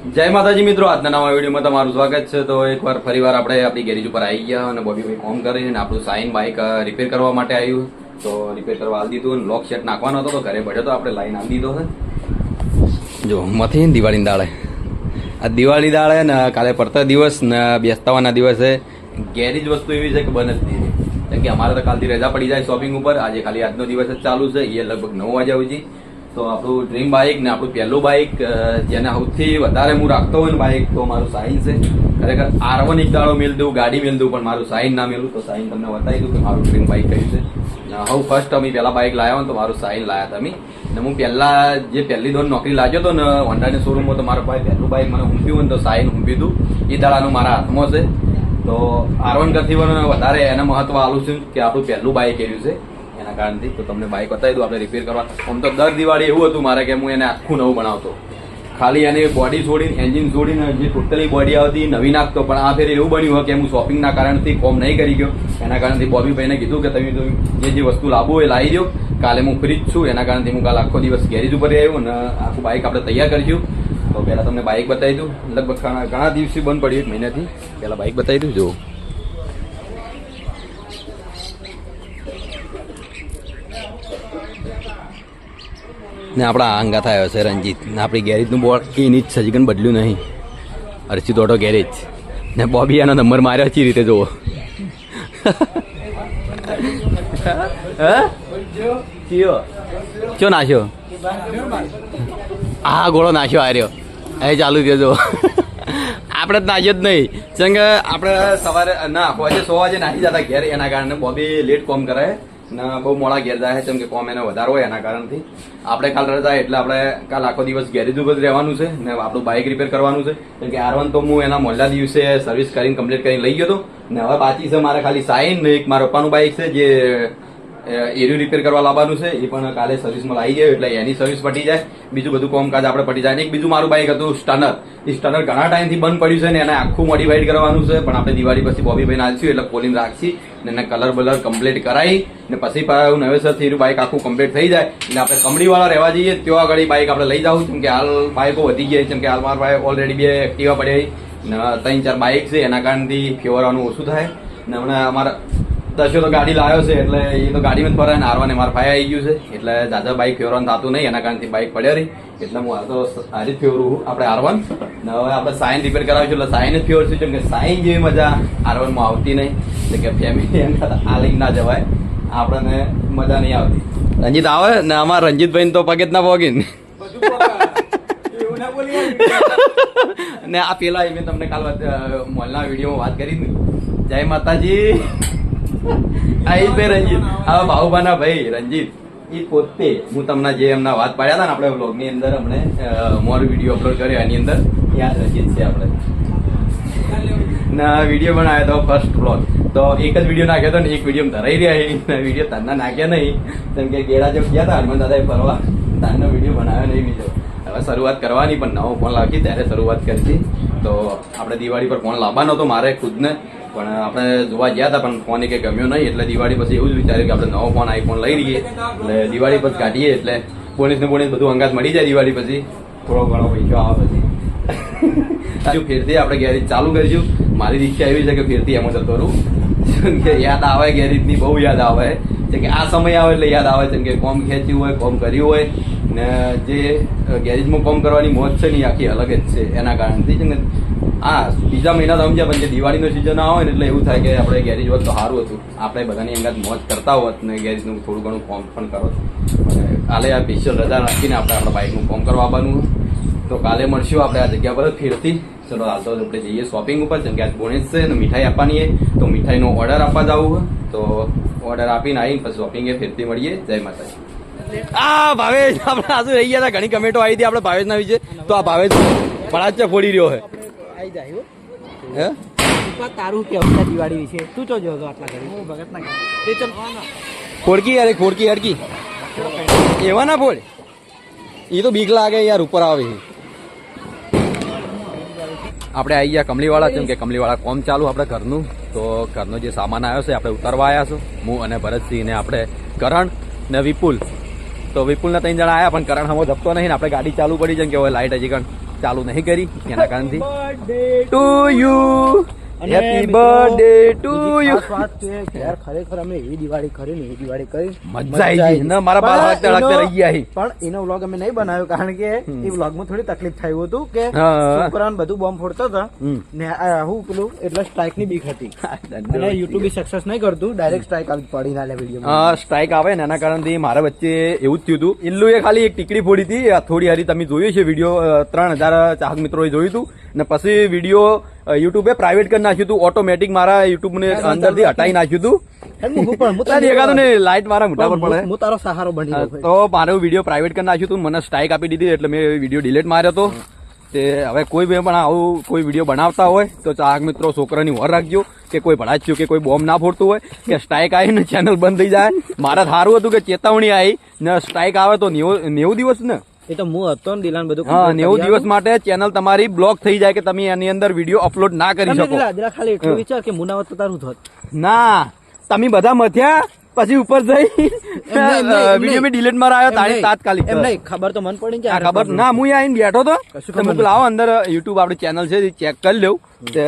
જય માતાજી મિત્રો, આજના નવા વિડીયોમાં તમારું સ્વાગત છે. તો એકવાર ફરીવાર આપણે આપણી ગેરેજ ઉપર આવી ગયા અને બોબીભાઈ ફોન કરીને આપણું સાઈન બાઇક રિપેર કરવા માટે આવ્યું. તો રિપેર કરવા આવી દીધું લોક સેટ નાખવાનો હતો, તો ઘરે પડ્યો તો આપણે લાઈન આવી દીધો છે. જો, મથી ને દિવાળીની દાળે. આ દિવાળી દાળે ને કાલે પડતા દિવસ ને બેસતાવાના દિવસે ગેરેજ વસ્તુ એવી છે કે બને જ નહીં કેમ કે અમારે તો કાલથી રજા પડી જાય શોપિંગ ઉપર. આજે ખાલી આજનો દિવસ જ ચાલુ છે. એ લગભગ નવ વાગ્યા સુધી. તો આપણું ડ્રીમ બાઇક ને આપણું પહેલું બાઇક જેને સૌથી વધારે હું રાખતો હોય ને બાઇક તો મારું સાઇન છે. ખરેખર આર વન એક દાડો મેળ દઉં, ગાડી મેળ દઉં, પણ મારું સાઇન ના મેળવું તો સાઇન તમને બતાવી દઉં કે મારું ડ્રીમ બાઇક કયું છે. હવે ફર્સ્ટ અમે પહેલા બાઇક લાવ્યા તો મારું સાઇન લાયા તમે ને હું પહેલાં જે પહેલી દોર નોકરી લાગ્યો હતો ને હોન્ડાની શોરૂમમાં તો મારો ભાઈ પહેલું બાઇક મને ઊંઘ્યું ને તો સાઇન ઊંઘી દઉં. એ દાડાનું મારા હાથમાં છે. તો આર વન કરતી વધારે એને મહત્વ આલું છું કે આપણું પહેલું બાઇક એવી છે. કારણથી તો તમને બાઇક બતાવી દઉં, આપણે રિપેર કરવા. આમ તો દર દિવાળી એવું હતું મારે કે હું એને આખું નવું બનાવતો. ખાલી એને બોડી છોડીને એન્જિન છોડીને જે ટોટલી બોડી આવતી, નવી નાખતો, પણ આ ફેર એવું બન્યું કે હું શોપિંગના કારણથી કોમ નહીં કરી ગયો. એના કારણથી બોબીભાઈને કીધું કે તમે જે જે વસ્તુ લાવવું એ લાવી દો. કાલે હું ફ્રી જ છું, એના કારણથી હું કાલે આખો દિવસ ગેરેજ ઉપર આવ્યો અને આખું બાઇક આપણે તૈયાર કરીશું તો પહેલાં તમને બાઇક બતાવી દઉં. લગભગ ઘણા દિવસથી બંધ પડ્યું એક મહિનાથી. પહેલાં બાઇક બતાવી દઉં જો ને આપણા આંગા થયો છે રંજીત ને આપણી ગેરેજનું બોર્ડ એની જ સજીકન બદલ્યું નહીં. Archit auto garage. ને બોબી એનો નંબર માર્યો ચી રીતે જુઓ. ચો નાખ્યો આ ગોળો નાખ્યો આર્યો એ ચાલુ થયો, જુઓ. આપણે જ નાખ્યો જ નહીં. ચંગ, આપણે સવારે, ના પહોંચે સો વાગે નાખી જતા ઘેર, એના કારણે બોબી લેટ કોમ કરે ને, બહુ મોડા ઘેર જાય છે, કેમ કે કોમ એને વધારો હોય એના કારણથી. આપણે કાલ રજા એટલે આપણે કાલ આખો દિવસ ગેરેજ ઉપર જ રહેવાનું છે ને આપણું બાઇક રિપેર કરવાનું છે. કેમ કે આર વન તો હું એના મોલ્લા દિવસે સર્વિસ કરીને કમ્પ્લીટ કરીને લઈ ગયો હતો. ને હવે બાકી છે મારે ખાલી સાઈન એક મારા પપ્પાનું બાઇક છે, જે એરિયું રિપેર કરવા લાવવાનું છે. એ પણ કાલે સર્વિસમાં લાવી જાય એટલે એની સર્વિસ પટી જાય. બીજું બધું કામકાજ આપણે પટી જાય. એક બીજું મારું બાઇક હતું સ્ટનર એ સ્ટનર ઘણા ટાઈમથી બંધ પડ્યું છે ને એને આખું મોડિફાઈડ કરવાનું છે. પણ આપણે દિવાળી પછી બોબીભાઈ નાખ્યું એટલે પોલિંગ રાખી ને એને કલર બલર કમ્પ્લીટ કરાવી ને પછી પાછું નવેસરથી એનું બાઇક આખું કમ્પ્લીટ થઈ જાય. એટલે આપણે કમડીવાળા રહેવા જઈએ, ત્યાં આગળ બાઇક આપણે લઈ જાઉં. કેમ કે હાલ બાઇકો વધી ગઈ કેમ કે હાલ મારા પાસે ઓલરેડી બે એક્ટિવા પડી ત્રણ ચાર બાઇક છે, એના કારણથી ફેવરવાનું ઓછું થાય. ને હમણાં અમારા દશો તો ગાડી લાવ્યો છે, એટલે એ તો ગાડીમાં ફરે ને હારવાને. મારા ભાઈ આવી ગયું છે, એટલે દાદા બાઇક ફેરવાનું થતું નહીં, એના કારણથી બાઇક પડ્યા રહી એટલે હું હાલ તો હારી જ ફેરવું આપણે આરવન ને હવે આપણે સાઈન રિપેર કરાવીશું, એટલે સાઈન જ ફેરવશું કેમ કે સાઈન જેવી મજા આરવનમાં આવતી નહીં. એટલે કે ફેમિલી એમ આ લઈને ના જવાય, આપણને મજા નહીં આવતી. રંજીત આવે ને અમારા રંજીતભાઈ તો પગે ના પોગી ને આ પેલા મેં તમને કાલ મોલના વિડીયોમાં વાત કરી જય માતાજી. આ એ ભાઈ રંજીત. હા ભાઉભાના ભાઈ, રંજીત. એ પોતે, હું તમને જે એમના વાત પાડ્યા હતા ને આપણે વ્લોગની અંદર અમને મોર વીડિયો અપલોડ કર્યો એની અંદર, ત્યાં રંજીત છે આપણે. ના વીડિયો બનાવ્યો હતો ફર્સ્ટ વ્લોગ તો એક જ વીડિયો નાખ્યો હતો ને, એક વીડિયો ધરાઈ રહ્યા વીડિયો તારના નાખ્યા નહીં. કેમ કે ગેડા જો ગયા હતા, હનુમાન દાદાએ ફરવા. તારનો વીડિયો બનાવ્યો નહીં બીજો. હવે શરૂઆત કરવાની, પણ નવો ફોન લાવી ત્યારે શરૂઆત કરી તો આપણે દિવાળી પર ફોન લાવવાનો હતો મારે ખુદને પણ આપણે જોવા ગયા હતા, પણ ફોન કે ગમ્યો નહીં. એટલે દિવાળી પછી એવું જ વિચાર્યું કે આપણે નવો ફોન આઈફોન લઈ લઈએ. એટલે દિવાળી પછી કાઢીએ, એટલે પોલીસ ને પોલીસ બધું અંગાત મળી જાય દિવાળી પછી. થોડો ઘણો પૈસો આવે પછી. હજુ ફેરથી આપણે ગેરેજ ચાલુ કરીશું. મારી ઈચ્છા એવી છે કે ફેરથી એમ જતો રહું. કે યાદ આવે, ગેરેજની બહુ યાદ આવે. જેમ કે આ સમય આવે એટલે યાદ આવે. છે કે કોમ ખેંચ્યું હોય, કોમ કર્યું હોય ને જે ગેરેજમાં કોમ કરવાની મોજ છે ને આખી અલગ જ છે, એના કારણથી છે ને, આ બીજા મહિના તો સમજ્યા, પણ જે દિવાળીનો સિઝન આવે ને એટલે એવું થાય કે આપણે ગેરેજ હોત તો સારું હતું. આપણે બધાની અંગાત મોજ કરતા હોત ને ગેરેજનું થોડું ઘણું ફોર્મ પણ કરો કાલે આ સ્પેશિયલ રજા રાખીને આપણે આપણા બાઇકનું ફોર્મ કરવા આવવાનું તો કાલે મળશું આપણે આ જગ્યા પર ફેરથી. ચલો, હાલ તો આપણે જઈએ શોપિંગ ઉપર, જેમ કે આજ બોનેસ છે ને મીઠાઈ આપવાની તો મીઠાઈનો ઓર્ડર આપવા જવું તો ઓર્ડર આપીને આવીને પછી શોપિંગ ફેરથી મળીએ. જય માતાજી. આ ભાવેશ આપણે આજુ રહી ગયા હતા. ઘણી કમેન્ટો આવી હતી આપણે ભાવેશના વિશે. તો આ ભાવેશ પડાચ ફોડી રહ્યો છે. આઈ જાય હે. હો? તારું કે અવતા દિવાળી વિશે. તું તો જો આટલા ઘરે હું ભગત ના તે ચલ. ખોડકી અરે એ ખોડકી હડકી. એવા ના ફોડ. એ તો બીક લાગે યાર ઉપર આવે આપણે આવી ગયા કમલીવાળા કેમ કે કમલીવાળા કોમ ચાલુ આપણે ઘરનું. તો ઘરનો જે સામાન આવ્યો છે આપણે ઉતારવા આવ્યા છું. હું અને ભરતસિંહ ને આપણે કરણ ને વિપુલ તો વિપુલના ત્રણ જણા આવ્યા પણ કરણ હમો ધપતો નહીં ને આપણે ગાડી ચાલુ પડી છે કે હવે લાઇટ હજી કણ ચાલુ નહીં કરી એના કારણથી. To you happy birthday to you યાર ખરેખર અમે એવી દિવાળી કરી ને એવી દિવાળી કરી. મજા આવી ગઈ. ના, મારા બાલ હળગતા એનો- રહી ગયા પણ એનો વ્લોગ અમે નહીં બનાવ્યો કારણ કે એ વ્લોગમાં થોડી તકલીફ થયું હતું કે છોકરાને બધું બોમ્બ ફોડતો હતો ને હું પેલું એટલે સ્ટ્રાઇકની બીક હતી. અને યુટ્યુબ સક્સેસ નહીં કરતું ડાયરેક્ટ સ્ટ્રાઇક આવી પડી ના લે વીડિયો સ્ટ્રાઇક આવે ને એના કારણથી મારા વચ્ચે એવું જ થયું હતું. ઇલ્લુએ ખાલી એક ટીકડી ફોડી હતી થોડી હારી તમે જોયું છે વીડિયો ત્રણ હજાર ચાહક મિત્રોએ જોયું હતું. ને પછી વીડિયો યુટ્યુબે પ્રાઇવેટ કરી નાખ્યું હતું. ઓટોમેટિક મારા યુટ્યુબ ને અંદરથી હટાઈ નાખ્યું હતું. હું પણ હું તારી દેખાતું ને લાઈટ મારા મોઢા પર પડે. હું તારો સહારો બની તો મારો વીડિયો પ્રાઇવેટ કરી નાખ્યું હતું. મને સ્ટ્રાઇક આપી દીધી એટલે મેં વીડિયો ડિલીટ માર્યો હતો તે હવે કોઈ પણ આવું કોઈ વીડિયો બનાવતા હોય તો ચાહક મિત્રો છોકરાની વર રાખજો. કે કોઈ ભણાચ્યું કે કોઈ બોમ્બ ના ફોડતું હોય કે સ્ટ્રાઇક આવીને ચેનલ બંધ થઈ જાય. મારે સારું હતું કે ચેતવણી આવી. ને સ્ટ્રાઇક આવે તો નેવું દિવસ ને? એ તો હું હતો ને દિલાન બધું હા નેવું દિવસ માટે ચેનલ તમારી બ્લોક થઈ જાય કે તમે એની અંદર વીડિયો અપલોડ ના કરી શકો. ખાલી એટલું વિચાર કે મુનાવત તો તારું થત ના તમે બધા મથ્યા પછી ઉપર જઈ એમ એમ વીડિયો મેં ડિલીટ મારાયો તારી તાત્કાલિક. એમ નહીં ખબર તો મન પડી આ ખબર? ના હું આવીને બેઠો તો કશું તો આવો અંદર યુટ્યુબ આપણી ચેનલ છે ચેક કરી લઉં તે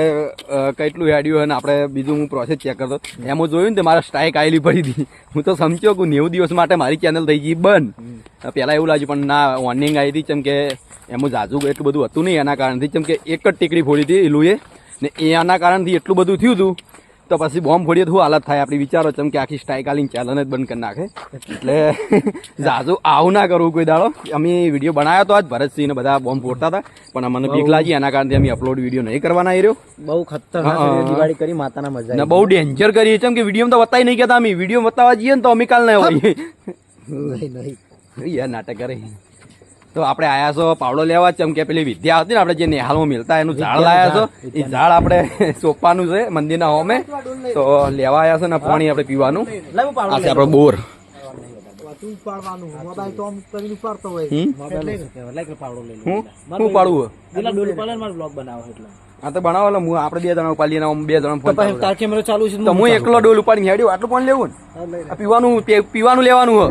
કેટલું હેડ્યું અને આપણે બીજું હું પ્રોસેસ ચેક કરતો એમાં જોયું ને મારા સ્ટ્રાઇક આવેલી પડી હતી. હું તો સમજ્યો કે નેવું દિવસ માટે મારી ચેનલ થઈ ગઈ બંધ. પહેલા એવું લાગ્યું પણ ના વોર્નિંગ આવી હતી ચમ કે એમાં જાજુ એટલું બધું હતું નહીં એના કારણથી ચમ કે એક જ ટીકડી ફોડી હતી એલુએ ને એના કારણથી એટલું બધું થયું હતું તો પછી બોમ્બ ફોડીએ તો હાલત થાય? આપણી વિચારો ચમ કે આખી સ્ટ્રાઇક ચેનલ જ બંધ કરી નાખે. એટલે જાજુ આવું ના કરવું કોઈ દાડો. અમે વીડિયો બનાવ્યો તો આજ ભરતસિંહ ને બધા બોમ્બ ફોડતા હતા પણ અમને બીક લાગી એના કારણથી અમે અપલોડ વીડિયો નહીં કરવાના રહ્યો. બહુ ખતરનાક. દિવાળી કરી માતાના મજા ને બહુ ડેન્જર કરીએ ચમ કે વીડિયો તો બતાવી નહીં કેતા અમે. વીડિયો બતાવવા જઈએ ને તો અમે કાલ ના હોય નહીં નહીં. યાર નાટક કરે. તો આપણે આયા છો પાવડો લેવા ચમ કે પેલી વિદ્યા હતી ને આપણે જે નેહાલમાં મિલતા એનું ઝાડ લાયા છો. એ ઝાડ આપણે સોંપવાનું છે મંદિરના હોમે. તો લેવા આવ્યા છે ને પાણી આપણે પીવાનું. આ છે આપણો બોર. પાડવાનું મોબાઈલ તો કરીને ઉપાડતો હોય. હમ? મોબાઈલ લાઈક પાવડો લઈ હું? પાડવું આ તો બનાવો એટલે હું આપણે બે જણા ઉપાડી બે જણા ફોન તાર કેમેરો ચાલુ છે તો હું એકલો ડોલ ઉપાડીને હેડ્યો આટલું પણ લેવું ને? આ પીવાનું પીવાનું લેવાનું હો.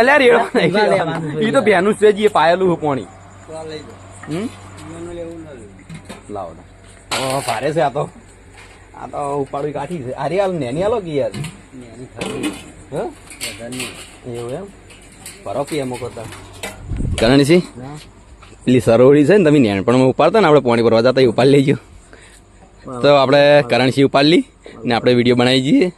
એટલે રેડો પીવા લેવાનું. છે. એ તો ભેનું છે જે પાયેલું હો પાણી. લાવો. ઓ, ભારે છે આ તો. આ તો ઉપાડવી કાઠી છે. અરે હાલ નેની હાલો કે યાર? એવું એમ? ફરો પી એમ કરતા કરણસિંહ પેલી સરોવરી છે ને તમે નેણપણમાં ઉપાડતા ને આપણે પાણી ભરવા જતા એ ઉપાડી લેજો. તો આપણે કરણસિંહ ઉપાડી ને આપણે વીડિયો બનાવી જઈએ.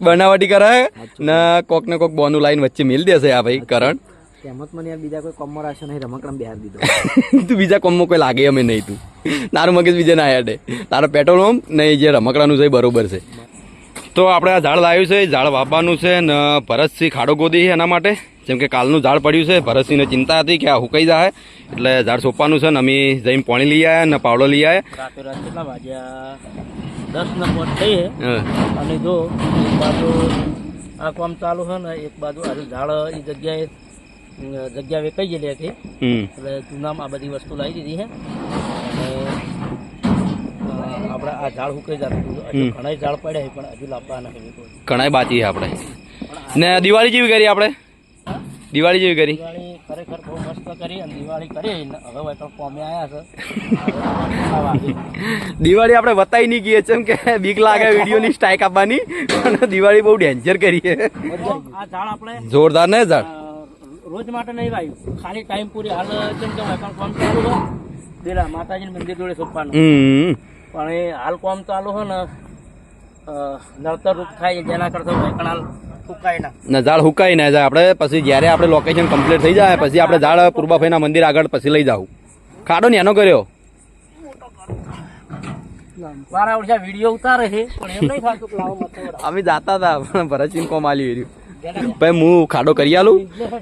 બનાવટી કરાય ને કોક ને કોક બોનું લાઈન વચ્ચે મિલ દેશે આ ભાઈ કરણ. એમત મને યાર બીજા કોઈ કોમો રાશે નહીં રમકડમ બિહાર દીધો. તું બીજા કોમમાં કોઈ લાગે અમે નહીં તું. તારું મગજ બીજે ના હેડે. તારો પેટ્રોલ પંપ નહીં જે રમકડાનું છે બરોબર છે. તો આપણે આ ઝાડ લાવ્યું છે ઝાડ વાપવાનું છે ને ભરતસિંહ ખાડો ગોદી છે એના માટે. જેમ કે કાલનું ઝાડ પડ્યું છે ભરતસિંહને ચિંતા હતી કે આ હુકાઈ જાય એટલે ઝાડ સોંપવાનું છે ને અમે જઈને પાણી લઈ આવ્યા ને પાવડો લઈ આવ્યા. અને જો આ કામ ચાલુ છે ને એક બાજુ આજે ઝાડ એ જગ્યાએ જગ્યા વેકાઈ ગયેલી હતી. હમ. એટલે જૂનામાં આ બધી વસ્તુ લાવી દીધી છે આ ઝાડ હુકાઈ જતું હતું. હજુ હમ. ઘણા ઝાડ પડ્યા પણ હજુ લાવવા નથી કોઈ બાકી આપણે. ને દિવાળી જેવી કરી આપણે? દિવાળી જેવી કરી? દિવાળી ખરેખર બહુ મસ્ત કરી અને દિવાળી કરી. હવે વૈકલ કોમે આવ્યા છે. દિવાળી આપણે વતાઈ નહીં ગઈએ છે કે બીક લાગે વિડીયોની સ્ટ્રાઇક આપવાની. પણ દિવાળી બહુ ડેન્જર કરી છે. આ ઝાડ આપણે જોરદાર ને ઝાડ? રોજ માટે નહીં વાવ્યું ખાલી ટાઈમ પૂરી હાલ જેમ કે વૈકલ કોમ ચાલુ માતાજીનું મંદિર જોડે સોંપવાનું. પણ એ હાલ કોમ ચાલુ હોય ને નડતર રૂપ થાય જેના કરતા વૈકણ ના. ઝાડ હુકાઈ ના જાય આપણે પછી જ્યારે આપણે લોકેશન કમ્પ્લીટ થઈ જાય પછી આપણે ઝાડ પૂર્વાભાઈના મંદિર આગળ પછી લઈ જાવ. ખાડો ને એનો કર્યો? મારા ઓળખા વીડિયો ઉતારે છે પણ એમ નહીં થતું કે અમે જાતા હતા પણ ભરતસિંહ કોમ આલી રહ્યું ભાઈ હું ખાડો કરી આલું.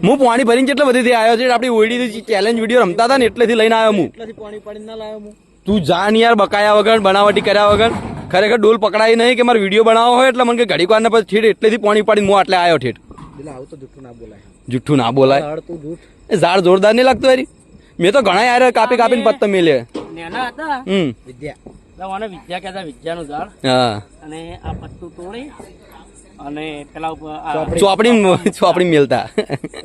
હું પાણી ભરીને કેટલો બધીથી આવ્યો છે આપણી ઓઈડી ચેલેન્જ વીડિયો રમતા હતા ને એટલેથી લઈને આવ્યો હું. પાણી ના લાવ્યો હું. તું જા ને યાર બકાયા વગર બનાવટી કર્યા વગર. ખરેખર ડોલ પકડાય નહીં કે મારે વીડિયો બનાવો હોય એટલે મને કે ઘડીક વાર પછી ઠેઠ એટલેથી પાણી પાડીને હું આટલે આવ્યો ઠેઠ. એટલે આવું તો જુઠ્ઠું ના બોલાય. જુઠ્ઠું ના બોલાય. ઝાડ એ ઝાડ જોરદાર નહીં લાગતું યાર મેં તો ઘણા યાર કાપી કાપીને પત્તા મેલે નેના હતા. હમ. વિદ્યા. મને વિદ્યા કહેતા વિદ્યાનું ઝાડ. હા. અને આ પત્તું તોડી અને પેલા ઉપર ચોપડી. ચોપડી મેલતા.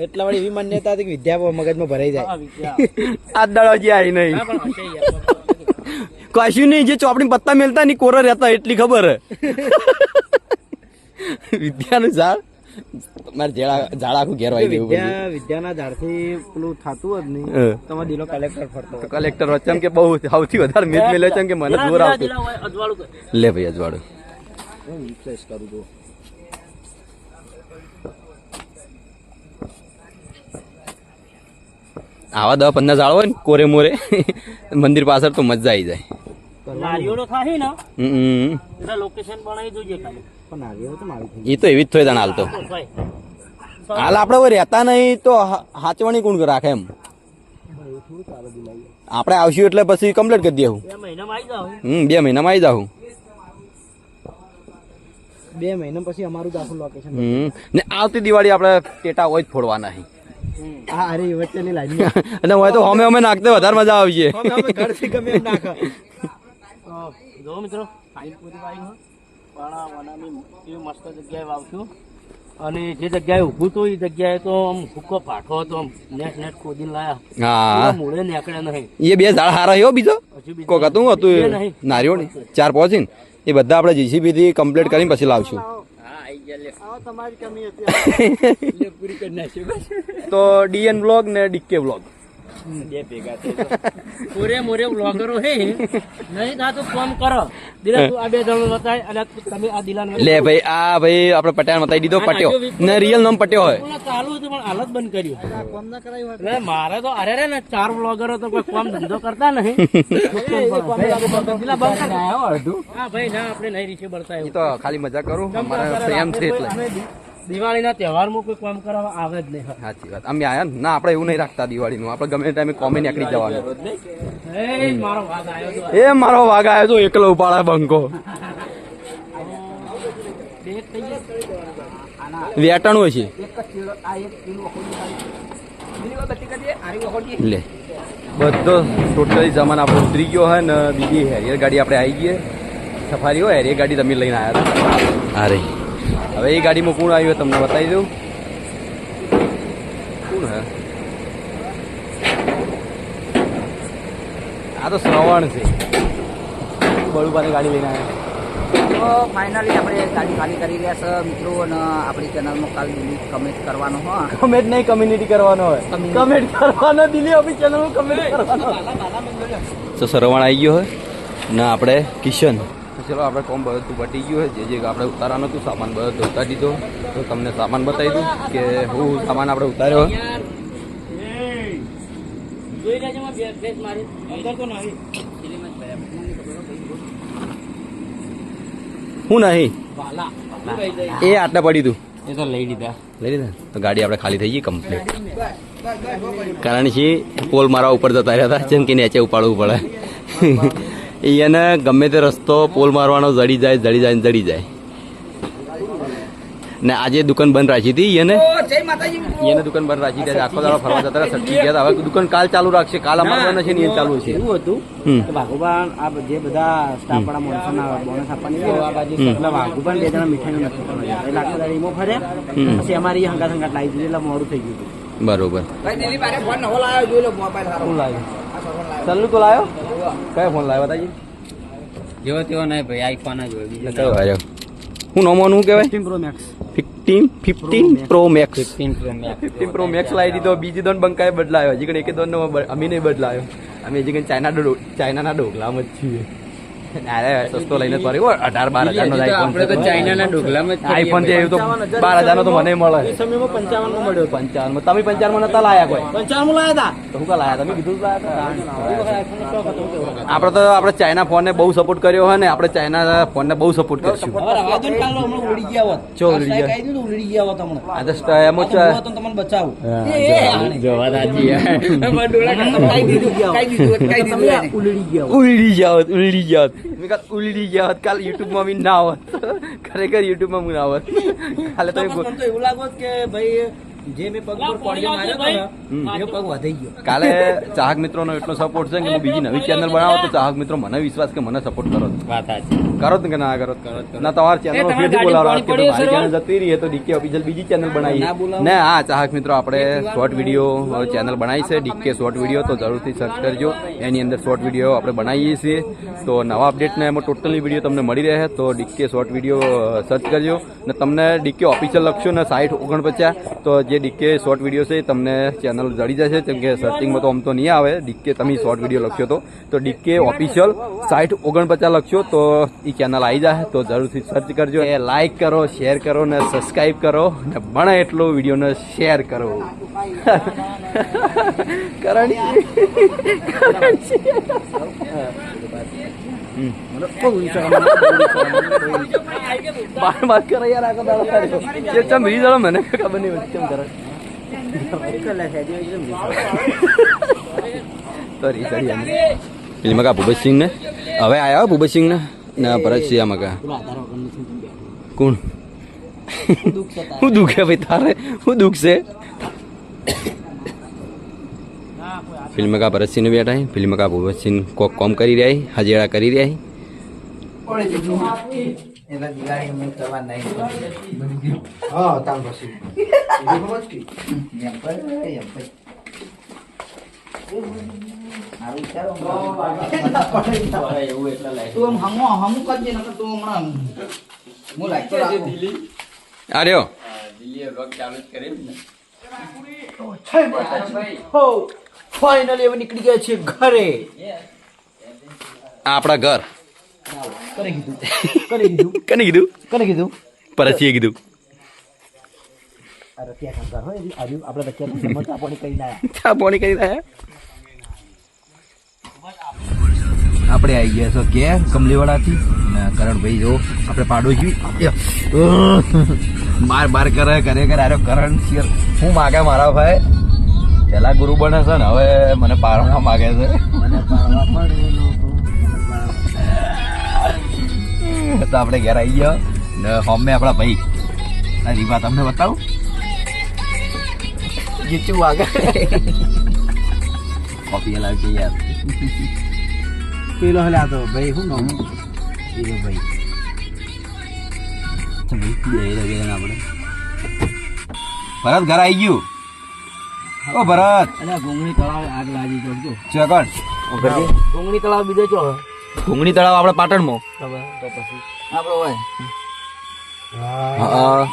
એટલા વાળી એવી માન્યતા હતી કે વિદ્યા મગજમાં ભરાઈ જાય. આ દડો આ જે આવી નહીં. પણ હશે યાર. કશું નહીં જે ચોપડી પત્તા મેલતા ની કોરા રહેતા એટલી ખબર. વિદ્યાનું ઝાડ. મારે ઝાડ ઝાડ આખું ઘેર વાઈ વિદ્યાના ઝાડથી પેલું થતું જ નહીં. તમારો દિલો કલેક્ટર ફરતો કલેક્ટર વચ્ચે કે બહુ સૌથી વધારે મેચ મેલે છે કે મને જોર આવતું. લે ભાઈ અજવાળું. હું કરું છું. આવા દસ પંદર ઝાડ હોય ને કોરે મોરે મંદિર પાછળ તો મજા આવી જાય. એ તો એવી જ થોય તને હાલ તો. હાલ આપણે રહેતા નહીં તો હા- હાચવણી કોણ રાખે એમ? આપણે આવશું એટલે પછી કમ્પ્લીટ કરી દેવું બે મહિનામાં આવી હમ બે મહિનામાં આવી જાઉં બે મહિના પછી અમારું લોકેશન હમ. ને આવતી દિવાળી આપણે ટેટા હોય જ ફોડવાના અહીં અરે વચ્ચેની લાઈન અને હોય તો હોમે હોમે નાખતે વધારે મજા આવશે. ઘરથી ગમે એમ નાખો. જો મિત્રો ફાઇલ પૂરી વાઈ પણ વનાની એવી મસ્ત જગ્યાએ વાવશું. અને જે જગ્યાએ ઊભું તો એ જગ્યાએ તો આમ ભૂકો પાઠો હતો આમ નેટ નેટ ખોદીને લાયા. હા. મૂળે નીકળ્યા નહીં. એ બે ઝાડ હારા હો બીજો? કોક હતું હતું નહીં. નારિયો ને ચાર પહોંચીને એ બધા આપણે જીસીબી થી કમ્પ્લીટ કરીને પછી લાવશું. તો ડીએન બ્લોગ ને ડીકે બ્લોગ. બે ભેગા મોરે મોરે વ્લોગરો હે નહીં ના તો કામ કરો દિલા તું આ બે જણ બતાય અને તમે આ દિલાને લે ભાઈ આ ભાઈ આપણે પટેલ બતાવી દીધો પટ્યો ને રિયલ નામ પટ્યો હોય ચાલુ હતું પણ હાલત બંધ કર્યું કોમ ના કરાયું હોય એટલે મારે તો અરે રે ને ચાર બ્લોગરો તો કોઈ કોમ ધંધો કરતા નહીં દિલા બંધ કરી હા ભાઈ ના આપણે નહીં રીતે બળતા એ તો ખાલી મજા કરું મારા સેમ છે એટલે દિવાળીના તહેવારમાં કોઈ કામ કરવા આવે જ નહીં. સાચી વાત. અમે આયા ને. ના આપણે એવું નહીં રાખતા દિવાળીનું. આપણે ગમે ટાઈમે કોમે નીકળી જવાનું. એ મારો વાદ આવ્યો તો. એ વાઘ આવ્યો તો એકલો ઉપાડા બંકો. હોય વેટાણું છે. લે. બધો ટોટલી સામાન આપણો ઉતરી ગયો હોય ને બીજી હેરિયર ગાડી આપણે આવી ગઈ સફારી હોય હેરિયર ગાડી તમે લઈને આવ્યા હતા. અરે હવે એ ગાડીમાં કોણ આવ્યું તમને બતાવી દઉં. કોણ હે? આ તો શ્રવણ છે. બળુબાની ગાડી લઈને આવ્યા. તો ફાઇનલી આપણે ગાડી ખાલી કરી રહ્યા છે મિત્રો અને આપણી ચેનલમાં કાલ દિલ્હી કમેન્ટ કરવાનો હો. કમેન્ટ નહીં કમ્યુનિટી કરવાનો હોય. કમેન્ટ કરવાનો દિલ્હી આપણી ચેનલમાં કમેન્ટ કરવાનો. તો સરવણ આવી ગયો હોય ના આપણે કિશન. ચલો આપણે કોમ બધું પટી ગયું હોય જે જે આપણે ઉતારવાનું હતું સામાન બધો ઉતારી દીધો. તો તમને સામાન બતાવી દઉં કે હું સામાન આપણે ઉતાર્યો. તો હું નહીં? એ આટલા પડી તું. એ તો લઈ લીધા. લઈ લીધા? તો ગાડી આપણે ખાલી થઈ ગઈ કમ્પ્લીટ કારણ કે પોલ મારા ઉપર જતા રહ્યા હતા. જેમ કે નીચે ઉપાડવું પડે. એને ગમે તે રસ્તો પોલ મારવાનો જડી જાય જડી જાય જડી જાય. ને આજે દુકાન બંધ રાખી હતી એને એને દુકાન બંધ રાખી હતી આખો દાડો ફરવા જતા સટકી ગયા. હવે દુકાન કાલ ચાલુ રાખશે કાલ અમારે છે ને ચાલુ છે એવું હતું વાઘુબાન આ જે બધા સ્ટાફવાળા માણસોના બોનસ આપવાની આ બાજુ એટલે વાઘુબાન બે જણા મીઠાઈ નથી. એટલે આખો દાડો ઈમો ફર્યા પછી અમારી હંગાત હંગાત લાવી દીધી એટલે મોડું થઈ ગયું બરોબર. શું લાવ્યો? સલ્લુ તો લાવ્યો કયો ફોન લાવ્યો તાજી જેવો તેવો નહીં ભાઈ આઈફોન જ હોય કયો આવ્યો હું નોમોનું શું કહેવાય fifteen pro max fifteen fifteen pro max fifteen pro max fifteen pro max લાવી દીધો બીજી દોન બંકાએ બદલાયો હજી એક દોન અમે નહીં બદલાયો અમે હજી કણ ચાઇના ચાઇનાના ઢોકલામાં જ છીએ સસ્તો લઈને અઢાર બાર હજાર નો આપણે તો ચાઇનાના ડોગલામાં આઈફોન તો બાર હજાર નો તો મને મળે. એ સમયમાં પંચાવનમાં મળ્યો. પંચાવન તમે પંચાવનમાં નતા લાયા કોઈ? પંચાવનમાં લાયા તો? શું કા લાયા તમે કીધું લાયા હતા હતા આપણે તો આપણે ચાઇના ફોન ને બહુ સપોર્ટ કર્યો હોય ને આપણે ચાઇના ફોન ને બહુ સપોર્ટ કરશું. ઉડી ગયા હોત. ચો ઉડી ગયા? ઉડી ગયા હોત હમણાં. આ જસ્ટ એમ જ તમને બચાવું. જોવા દાજી તમે ઉલડી ગયા હોત. ઉલડી જાવત ઉલડી જાવત મેં કાલ ઉલડી જાવત કાલ યુટ્યુબમાં બી ના હોત ખરેખર યુટ્યુબમાં હું ના હોત કાલે તો એવું લાગો કે ભાઈ જે મેં પગ પર કોડિયો માર્યો હતો પગ વધી ગયો. કાલે ચાહક મિત્રોનો એટલો સપોર્ટ છે કે હું બીજી નવી ચેનલ બનાવો તો ચાહક મિત્રો મને વિશ્વાસ કે મને સપોર્ટ કરો વાત કરો ને કે ના કરો ના તમારી ચેનલ તમારી બોલાવો કે મારી ચેનલ જતી રહી તો ડીકે ઓફિશિયલ બીજી ચેનલ ના બનાવી ને હા ચાહક મિત્રો આપણે શોર્ટ વીડિયો ચેનલ બનાવી છે ડીકે શોર્ટ વીડિયો તો જરૂરથી સર્ચ કરજો. એની અંદર શોર્ટ વીડિયો આપણે બનાવીએ છીએ. તો નવા અપડેટને એમાં ટોટલી વીડિયો તમને મળી રહે. તો ડીકે શોર્ટ વીડિયો સર્ચ કરજો. ને તમને ડીકે ઓફિશિયલ લખશો ને સાઠ ઓગણપચાસ તો જે ડીકે શોર્ટ વીડિયો છે તમને ચેનલ જડી જશે. કેમ કે સર્ચિંગમાં તો આમ તો નહીં આવે. ડીકે તમે શોર્ટ વીડિયો લખશો તો. તો ડીકે ઓફિશિયલ સાઠ ઓગણપચાસ લખશો તો એ ચેનલ આવી જાય. તો જરૂરથી સર્ચ કરજો એ લાઇક કરો શેર કરો ને સબસ્ક્રાઈબ કરો. ને બને એટલો વિડીયોને શેર કરો. કરણી. મને બાર બાર કરે યાર આખો દાડો કર્યો કે ચમ રીઝ મને ખબર નહીં કરે પેલી મકા ભૂપતસિંહ ને હવે આવ્યા ભૂપતસિંહ ને ના ભરતસિંહ મકા. કોણ? હું દુખે શું દુઃખ ભાઈ તારે? શું દુઃખ છે? ફિલ્મ કા ભરતસિંહ બેઠા હે. ફિલ્મ કા ભૂપતસિંહ કોક કોમ કરી રહ્યા હે. હજેડા કરી રહ્યા હે. હા, તાર પછી. તું આમ હમો હમું finally હવે નીકળી ગયા છે ઘરે. આ આપણા ઘર. કરી કીધું? કને કીધું? કને કીધું? કીધું? પરચીએ કીધું. આપણે આવી ગયા છો કે કમલીવાડાથી. ને કરણભાઈ જો આપણે પાડોશી. માર બાર કરે કરે કરે આરો કરણ શિયર હું માગે મારા ભાઈ? પેલા ગુરુ બને છે ને હવે મને પાડવા માગે છે. મને પાડવા પડે તો આપણે ઘેર આવી ગયા ને હોમે આપણા ભાઈ. આ રીવા તમને બતાવું? જીચું વાગે. કોપી લાવજે યાર. પેલો હલે આ તો ભાઈ શું નામ? પેલો ભાઈ. તો ભાઈ આપણે. ભરત ઘર આવી ગયું? ઓ ભરત. અલ્યા ભૂંગળી તળાવ આગ લાગી જોજો ચોકડ. ભૂંગળી તળાવ બીજો છો? ઘૂંગણી તળાવ આપણે પાટણમાં. તો પછી. આપણો હોય. હા.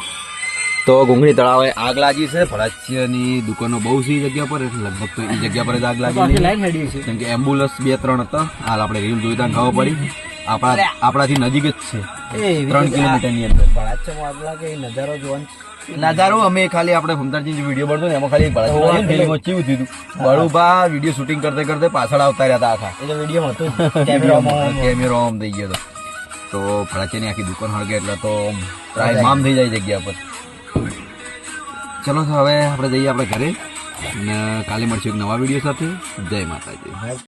તો ઘૂંગણી તળાવે આગ લાગી છે. ફળાચિયાની દુકાનો બહુ સી જગ્યા પર એટલે લગભગ તો એ જગ્યા પર જ આગ લાગી છે. કેમ કે એમ્બ્યુલન્સ બે ત્રણ હતા. હાલ આપણે રીલ જોઈતા ખબર પડી. આપણા આપણાથી નજીક જ છે. ત્રણ કિલોમીટરની અંદર. ભળાચમાં નજારો જોવાનું નજારો અમે ખાલી આપણે ભૂમતાજી વીડિયો બનતો ને એમાં ખાલી ભળાચી ફિલ્મમાં કેવું થયું હતું. બળુભા વીડિયો શૂટિંગ કરતે કરતે પાછળ આવતા રહ્યા હતા આખા. એટલે વીડિયો હતો કેમેરો આમ થઈ ગયો હતો. તો ફળાચીની આખી દુકાન હળગે એટલે તો ટ્રાય મામ થઈ જાય જગ્યા પર. ચલો તો હવે આપણે જઈએ આપણે ઘરે. અને કાલે મળશું એક નવા વીડિયો સાથે. જય માતાજી.